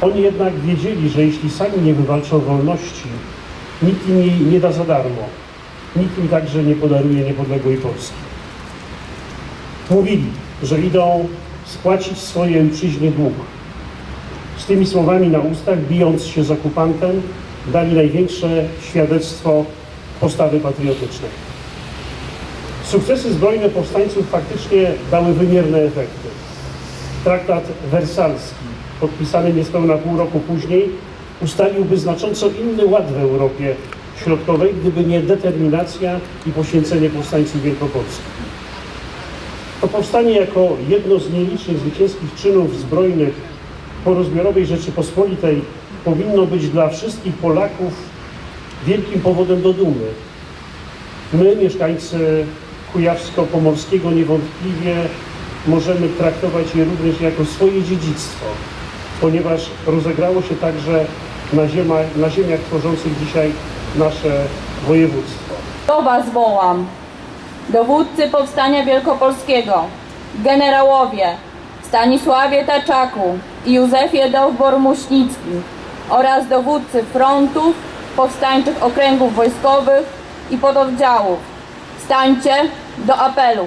Oni jednak wiedzieli, że jeśli sami nie wywalczą wolności, nikt im jej nie da za darmo. Nikt im także nie podaruje niepodległej Polski. Mówili, że idą spłacić swojej ojczyźnie dług. Z tymi słowami na ustach, bijąc się z okupantem, dali największe świadectwo postawy patriotycznej. Sukcesy zbrojne powstańców faktycznie dały wymierne efekty. Traktat wersalski, podpisany niespełna pół roku później, ustaliłby znacząco inny ład w Europie Środkowej, gdyby nie determinacja i poświęcenie powstańców wielkopolskich. To powstanie jako jedno z nielicznych zwycięskich czynów zbrojnych porozbiorowej Rzeczypospolitej powinno być dla wszystkich Polaków wielkim powodem do dumy. My, mieszkańcy Kujawsko-Pomorskiego, niewątpliwie możemy traktować je również jako swoje dziedzictwo, ponieważ rozegrało się także na ziemiach, na ziemiach tworzących dzisiaj nasze województwo. Do Was wołam, dowódcy Powstania Wielkopolskiego, generałowie Stanisławie Taczaku i Józefie Dowbor-Muśnicki oraz dowódcy frontów, powstańczych okręgów wojskowych i pododdziałów. Stańcie do apelu.